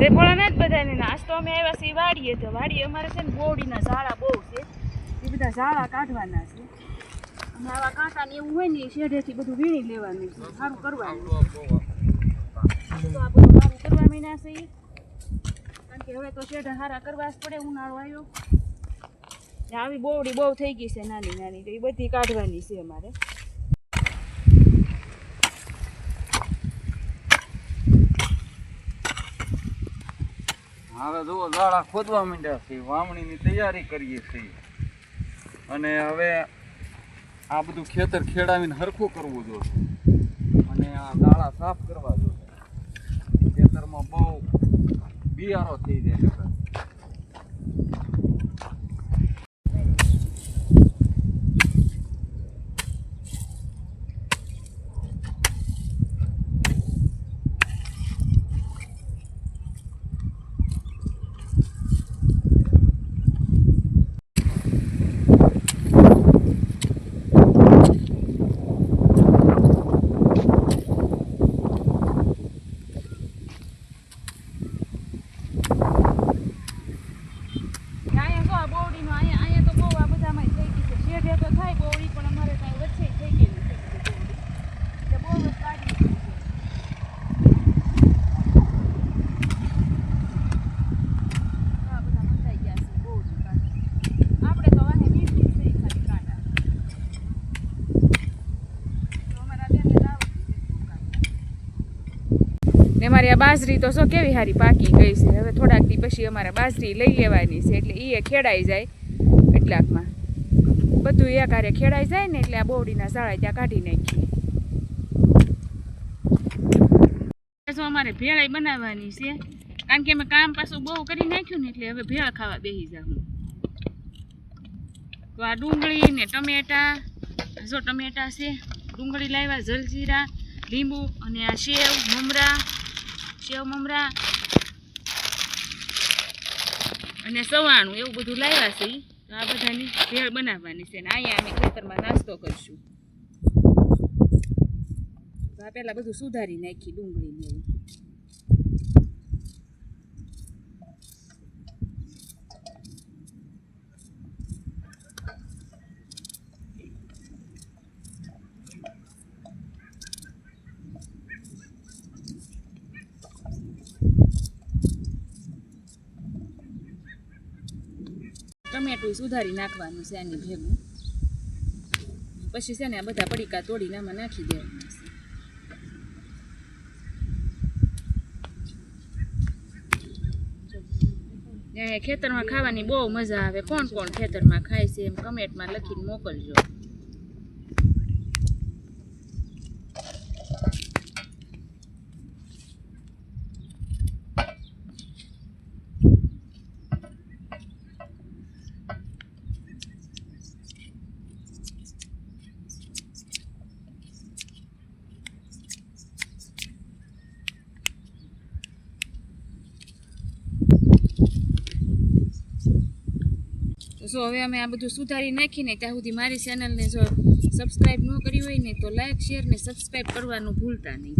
જે ભોળાનાથ બધાને નાસ્તો અમે આવ્યા છીએ વાડીએ, તો વાડીએ અમારે છે ને બોવડીના ઝાડા બહુ છે. એ બધા ઝાડા કાઢવાના છે. અને આવા કાંટા ને એવું હોય ને એ શેઢેથી બધું વીણી લેવાનું છે. સારું કરવાનું તો આ બધું સારું કરવા માંડ્યા છે. કારણ કે હવે તો શેઢા સારા કરવા જ પડે, ઉનાળો આવ્યો. આવી બોવડી બહુ થઈ ગઈ છે નાની નાની તો એ બધી કાઢવાની છે અમારે. હવે જુઓ ઝાડા ખોદવા માંડ્યા છે. વાવણીની તૈયારી કરીએ છીએ. અને હવે આ બધું ખેતર ખેડાવીને હરખું કરવું જોઈએ અને આ દાળા સાફ કરવા જોઈએ ખેતરમાં બહુ બિયારો થઈ જાય છે અહીંયા જો આ બોવડીનું અહીંયા અહીંયા તો બહુ આ બધામાં થઈ ગઈ છે શેઢે તો થાય બોવડી પણ અમારે ત્યાં વચ્ચે થઈ ગયેલી છે બધી બોવડી એટલે બહુ જ કાઢી છે આ બધા મંડાઈ ગયા છે બોવડી કાંટા. આપણે તો વાહે વીસ વીસ થઈ ખાલી કાંટા. તો અમારા બેનને દાવત છે એટલું કાંટા. ને મારી આ બાજરી તો શું કેવી સારી પાકી ગઈ છે. હવે થોડાક દી પછી અમારે બાજરી લઈ લેવાની છે એટલે એ ખેડાઈ જાય એટલાકમાં. બધું એક હારે ખેડાઈ જાય ને એટલે આ બોવડીના ઝાડા ત્યાં કાઢી નાખીએ. અમારે ભેળાઈ બનાવવાની છે. કારણ કે અમે કામ પાછું બહુ કરી નાખ્યું ને એટલે હવે ભેળ ખાવા બેસી જાઉં તો આ ડુંગળી ને ટમેટા જો ટમેટા છે, ડુંગળી લાવ્યા જલજીરા, લીંબુ અને આ સેવ, મમરા સેવ મમરા. અને સવાણું એવું બધું લાવ્યા છે. તો આ બધાની ભેળ બનાવવાની છે ને અહીંયા અમે ખેતરમાં નાસ્તો કરીશું. તો આ પહેલાં બધું સુધારી નાખી ડુંગળીને એવું. ટમેટું સુધારી નાખવાનું છે આની ભેગું. પછી છે ને આ બધા પડીકા તોડીને આમાં નાખી દેવાના છે. ખેતરમાં ખાવાની બહુ મજા આવે. કોણ કોણ ખેતરમાં ખાય છે એમ કમેન્ટમાં લખીને મોકલજો. તો જો હવે અમે આ બધું સુધારી નાખીને ત્યાં સુધી મારી ચેનલને જો સબસ્ક્રાઈબ ન કરી હોય ને તો લાઈક શેર ને સબસ્ક્રાઈબ કરવાનું ભૂલતા નહીં.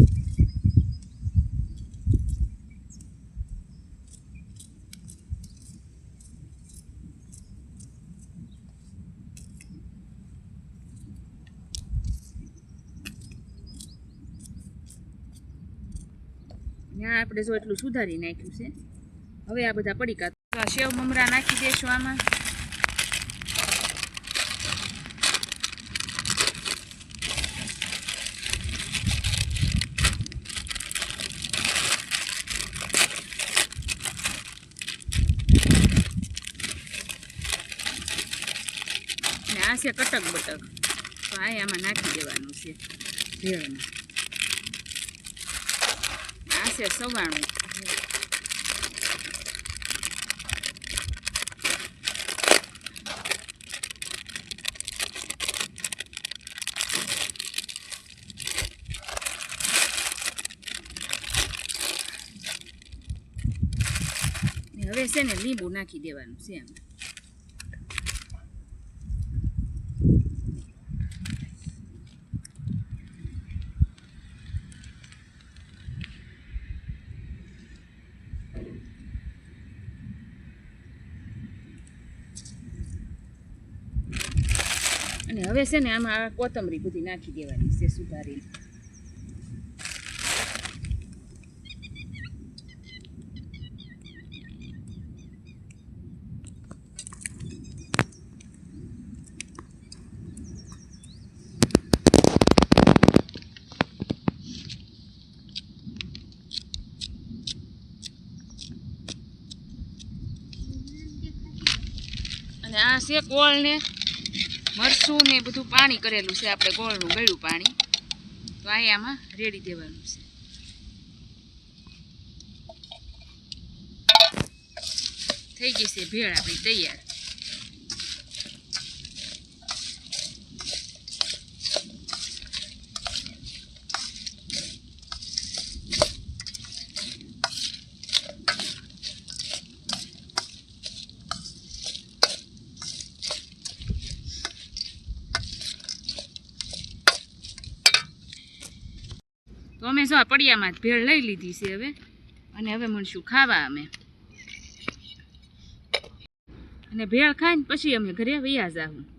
ત્યાં આપણે જો એટલું સુધારી નાખ્યું છે. હવે આ બધા પડીકા શેવ મમરા નાખી દેશું આમાં. આ છે કટક બટક. તો આ આમાં નાખી દેવાનું છે. ભેળમાં આ છે સવાણું. હવે છે ને લીંબુ નાખી દેવાનું છે આમાં હવે છે ને આમાં આ કોથમરી બધી નાખી દેવાની છે સુધારી અને આ છે કોળ ને મરસું ને બધું પાણી કરેલું છે, આપણે ગોળનું ગળ્યું પાણી. તો આ આમાં રેડી દેવાનું છે. થઈ ગઈ છે ભેળ આપણી તૈયાર. તો અમે જો આ પડિયામાં જ ભેળ લઈ લીધી છે હવે. અને હવે મળશું ખાવા અમે. અને ભેળ ખાઈને પછી અમે ઘરે વૈયા જાઉં